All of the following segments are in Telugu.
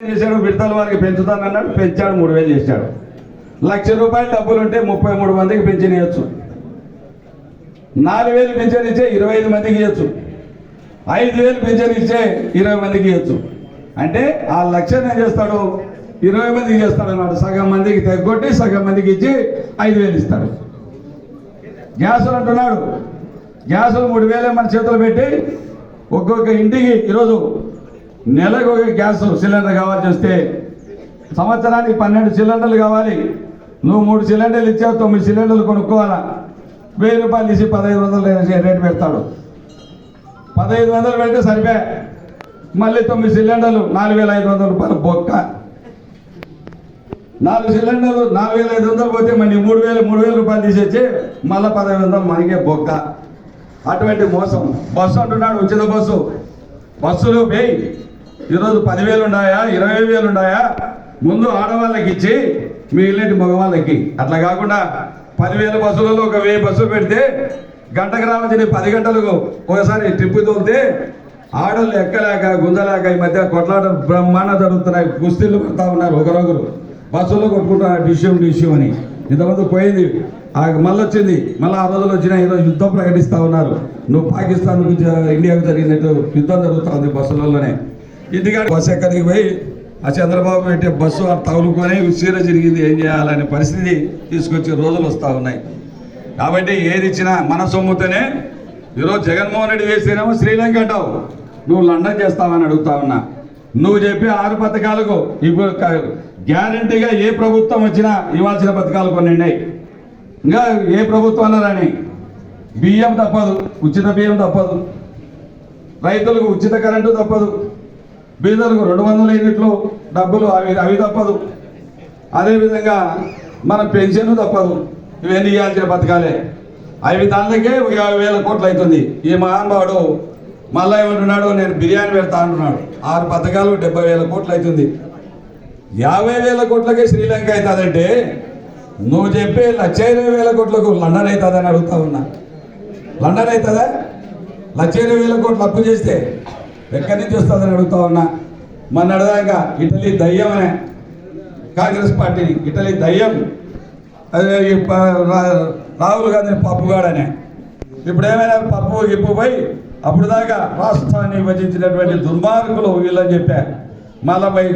చేశాడు విడతల వారికి పెంచుతానన్నాడు పెంచాడు మూడు వేలు చేశాడు. లక్ష రూపాయలు డబ్బులు ఉంటే ముప్పై మూడు మందికి పెంచినేయచ్చు నాలుగు వేలు పెన్షన్ ఇచ్చే ఇరవై ఐదు మందికి ఇవ్వచ్చు ఐదు వేలు పెంచనిచ్చే ఇరవై మందికి ఇవ్వచ్చు అంటే ఆ లక్ష్యం ఏం చేస్తాడు? ఇరవై మందికి చేస్తాడు అన్నమాట సగం మందికి తగ్గొట్టి సగం మందికి ఇచ్చి ఐదు వేలు ఇస్తాడు. గ్యాసులు అంటున్నాడు. గ్యాసులు మూడు వేలే మన చేతులు పెట్టి ఒక్కొక్క ఇంటికి ఈరోజు నెలకు గ్యాస్ సిలిండర్ కావాల్సి వస్తే సంవత్సరానికి పన్నెండు సిలిండర్లు కావాలి. నువ్వు మూడు సిలిండర్లు ఇచ్చావు తొమ్మిది సిలిండర్లు కొనుక్కోవాలా? వెయ్యి రూపాయలు తీసి పదహైదు వందలు రేటు పెడతాడు. పదహైదు వందలు పెడితే సరిపే. మళ్ళీ తొమ్మిది సిలిండర్లు నాలుగు వేల ఐదు వందల రూపాయలు బొక్క. నాలుగు సిలిండర్లు నాలుగు వేల ఐదు వందలు పోతే మళ్ళీ మూడు వేలు మూడు వేల రూపాయలు తీసేసి మళ్ళీ పదహైదు వందలు మనకే బొక్క. అటువంటి మోసం. బస్సు అంటున్నాడు ఉచిత బస్సు. బస్సులు వేయి. ఈరోజు పదివేలు ఉన్నాయా ఇరవై వేలు ఉన్నాయా ముందు ఆడవాళ్ళకి ఇచ్చి మిగిలిన మగవాళ్ళకి. అట్లా కాకుండా పదివేల బస్సులలో ఒక వెయ్యి బస్సులు పెడితే గంటకు రావాల్సిన పది గంటలకు ఒకసారి ట్రిప్ తోలితే ఆడలు ఎక్కలేక గుంజలేక ఈ మధ్య కొట్లాట బ్రహ్మాండ జరుగుతున్నాయి. కుస్తీలు పడతా ఉన్నారు ఒకరొకరు. బస్సులో కొట్టుకుంటున్నారు. డిష్యం డిష్యం అని. ఇంతమంది పోయింది. ఆ మళ్ళీ వచ్చింది. మళ్ళీ ఆ రోజులు వచ్చిన ఈరోజు యుద్ధం ప్రకటిస్తూ ఉన్నారు. నువ్వు పాకిస్తాన్ ఇండియాకు జరిగినట్టు యుద్ధం జరుగుతుంది బస్సులలోనే. ఇంటికాడ బస్సు ఎక్కడికి పోయి ఆ చంద్రబాబు పెట్టే బస్సు ఆ తగులుకొని ఉసీర జరిగింది ఏం చేయాలనే పరిస్థితి తీసుకొచ్చే రోజులు వస్తూ ఉన్నాయి. కాబట్టి ఏది ఇచ్చినా మన సొమ్ముతోనే ఈరోజు జగన్మోహన్ రెడ్డి వేస్తేనేమో శ్రీలంక అంటావు. నువ్వు లండన్ చేస్తావని అడుగుతా ఉన్నా. నువ్వు చెప్పే ఆరు పథకాలకు ఇప్పుడు గ్యారంటీగా ఏ ప్రభుత్వం వచ్చినా ఇవ్వాల్సిన పథకాలు కొన్ని ఉన్నాయి. ఇంకా ఏ ప్రభుత్వం రాని బియ్యం తప్పదు ఉచిత బియ్యం తప్పదు. రైతులకు ఉచిత కరెంటు తప్పదు. బీదర్కు రెండు వందల యూనిట్లు డబ్బులు అవి అవి తప్పదు. అదేవిధంగా మన పెన్షన్ తప్పదు. ఇవన్నీ ఇవ్వాల్సిన పథకాలే అవి దానికే ఒక యాభై వేల కోట్లు అవుతుంది. ఈ మహానుభావుడు మళ్ళా ఏమంటున్నాడు? నేను బిర్యానీ పెడతా అంటున్నాడు. ఆరు పథకాలు డెబ్బై వేల కోట్లు అవుతుంది. యాభై వేల కోట్లకే శ్రీలంక అవుతుందంటే నువ్వు చెప్పే లక్ష ఇరవై వేల కోట్లకు లండన్ అవుతుందని అడుగుతా ఉన్నా. లండన్ అవుతుందా? లక్ష ఇరవై వేల కోట్లు అప్పు చేస్తే ఎక్కడి నుంచి వస్తుందని అడుగుతా ఉన్నా. మన అడదాక ఇటలీ దయ్యం అనే కాంగ్రెస్ పార్టీని ఇటలీ దయ్యం. అదే రాహుల్ గాంధీ పప్పుగాడనే. ఇప్పుడు ఏమైనా పప్పు ఇప్పు పోయి అప్పుడు దాకా రాష్ట్రాన్ని విభజించినటువంటి దుర్మార్గులు వీళ్ళని చెప్పారు మళ్ళా పోయి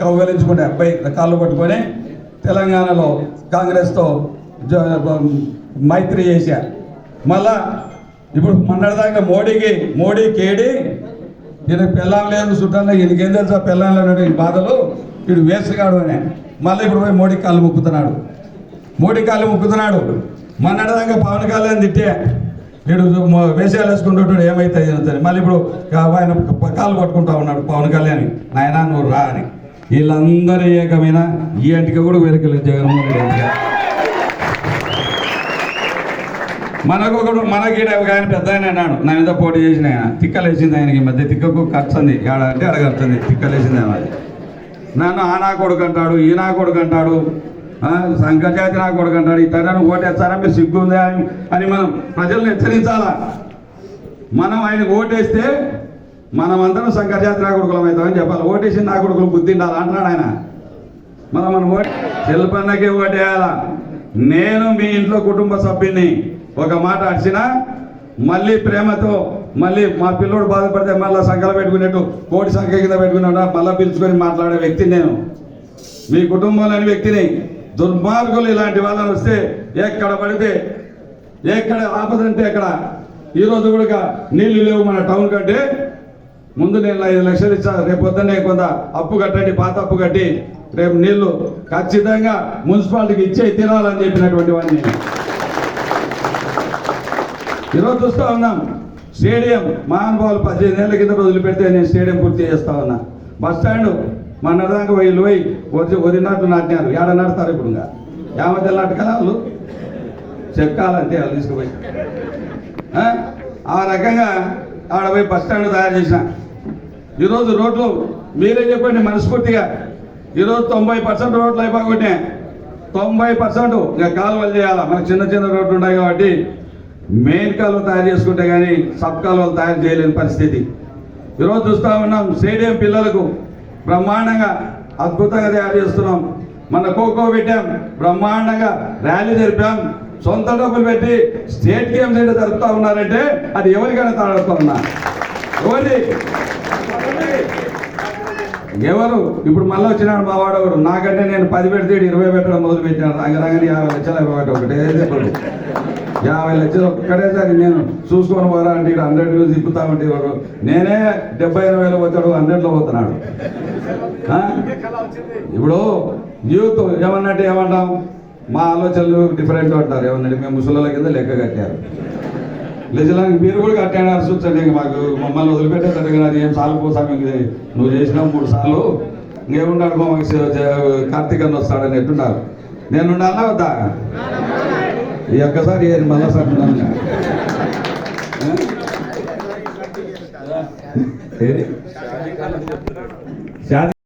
కౌగలించుకుంటే పోయి కాళ్ళు పట్టుకొని తెలంగాణలో కాంగ్రెస్తో జ- మైత్రి చేశారు మళ్ళా ఇప్పుడు మొన్నటిదాకా మోడీకి మోడీ కేడి ఈయన పెళ్ళాం లేదు చుట్టాలు ఏం తెలుసా? పెళ్ళాంలో ఈ బాధలు? వీడు వేసుగాడు అని. మళ్ళీ ఇప్పుడు పోయి మోడీ కాళ్ళు ముక్కుతున్నాడు. మోడీ కాళ్ళు ముక్కుతున్నాడు. మొన్నటిదాకా పవన్ కళ్యాణ్ తిట్టే. వీడు మొ- వేషాలు వేసుకుంటుంటాడు ఏమైతుంది అని మళ్ళీ ఇప్పుడు ఆయన ప- కాళ్ళు పట్టుకుంటా ఉన్నాడు పవన్ కళ్యాణ్. నాయనా నువ్వు రా అని. వీళ్ళందరూ ఏకమైన? ఈ అంటికి కూడా వెరకలేదు జగన్మోహన్ రెడ్డి మనకు ఒకడు మనకి ఆయన పెద్ద ఆయన అన్నాడు. నా మీద పోటీ చేసిన ఆయన. తిక్కలేసింది ఆయనకి ఈ మధ్య. తిక్కకు ఖర్చుంది ఆడ అంటే అడగడుతుంది తిక్కలేసింది ఆయన నన్ను ఆ నా కొడుకు అంటాడు ఈ నా కొడుకు అంటాడు సంఘజాతి నా కొడుకు అంటాడు. ఈ తరాన్ని ఓటేస్తారా? మీరు సిగ్గు ఉందా అని అని మనం ప్రజలను హెచ్చరించాలా? మనం ఆయనకు ఓటేస్తే మనమందరం సంఘజాతి నా కొడుకులం అవుతామని చెప్పాలి. ఓటేసి నా కొడుకులు బుద్ధి ఉండాలి? అంటున్నాడు ఆయన. మనం మనం ఓటు చెల్పన్నకే ఓటేయాలా? నేను మీ ఇంట్లో కుటుంబ సభ్యుని ఒక మాట అడిచినా మళ్ళీ ప్రేమతో మళ్ళీ మా పిల్లోడు బాధపడితే మళ్ళీ సంఖ్యలో పెట్టుకునేట్టు కోటి సంఖ్య కింద పెట్టుకున్నాడు మళ్ళీ పిలుచుకొని మాట్లాడే వ్యక్తిని నేను. మీ కుటుంబంలోని వ్యక్తిని దుర్మార్గులు ఇలాంటి వాళ్ళని వస్తే ఎక్కడ పడితే ఎక్కడ ఆపదంటే ఎక్కడ? ఈరోజు కూడా నీళ్ళు లేవు మన టౌన్ కంటే. ముందు నేను ఐదు లక్షలు ఇచ్చా రేపు పొద్దున్నే కొంత అప్పు కట్టండి పాత అప్పు కట్టి రేపు నీళ్ళు ఖచ్చితంగా మున్సిపాలిటీకి ఇచ్చే తినాలని చెప్పినటువంటి వాడిని ఈరోజు చూస్తా ఉన్నాం స్టేడియం మహానుభావులు పదిహేను ఏళ్ళ కింద రోజులు పెడితే నేను స్టేడియం పూర్తి చేస్తా ఉన్నా. బస్ స్టాండ్ మన దాకా పోయి పోయి వరి వరి నాటు నాటినారు. ఏడ నాటుతారు ఇప్పుడు ఇంకా? యామతెల్ల నాటకాల? వాళ్ళు చెక్కాలంటే వాళ్ళు తీసుకుపోయి. ఆ? రకంగా ఆడ పోయి బస్ స్టాండ్ తయారు చేసిన. ఈరోజు రోడ్లు మీరే చెప్పండి మనస్ఫూర్తిగా? ఈరోజు తొంభై పర్సెంట్ రోడ్లు అయిపోగొట్టినాయి. తొంభై పర్సెంట్ ఇంకా కాలువలు చేయాలా? మనకు చిన్న చిన్న రోడ్లు ఉన్నాయి కాబట్టి మెయిన్ కాలువ తయారు చేసుకుంటే కానీ సబ్ కాలువలు తయారు చేయలేని పరిస్థితి. ఈరోజు చూస్తూ ఉన్నాం స్టేడియం పిల్లలకు బ్రహ్మాండంగా అద్భుతంగా తయారు చేస్తున్నాం. మన ఖోఖో పెట్టాం బ్రహ్మాండంగా ర్యాలీ జరిపాం. సొంత డబ్బులు పెట్టి స్టేట్ గేమ్స్ ఏంటో జరుపుతా ఉన్నారంటే అది ఎవరికైనా తాడుతా ఉన్నా ఎవరి ఎవరు? ఇప్పుడు మళ్ళీ వచ్చినాడు మా వాడు ఒకడు నాకంటే నేను పది పెడితే ఇరవై పెట్టడం మొదలు పెట్టాను రాగానే యాభై లక్షలు ఇవ్వబట్టి ఒకటే చెప్పండి. యాభై లక్షలు ఒక్కటేసారి నేను చూసుకొని పోరా అంటే ఇక్కడ హండ్రెడ్ వ్యూస్ తిప్పుతా ఉంటే వాడు నేనే డెబ్బై ఎనభై వేలు పోతాడు హండ్రెడ్లో పోతున్నాడు. ఇప్పుడు యూత్ ఏమన్నట్టు ఏమంటాం? మా ఆలోచనలు డిఫరెంట్ అంటారు. ఏమన్నట్టు? మేము ముసలి కింద లెక్క కట్టారు. నిజానికి మీరు కూడా కట్టాడు చూచండి ఇంక మాకు మమ్మల్ని వదిలిపెట్టేది కదా అది ఏం సార్లు పోసాం ఇంక నువ్వు చేసినావు మూడు సార్లు ఇంకేమున్నాడు మాకు కార్తీక్ అన్న వస్తాడని ఎట్టున్నారు నేను ఉండాలా వద్దా? ఈ ఒక్కసారి మళ్ళా సార్ ఉండాలి. ఏది?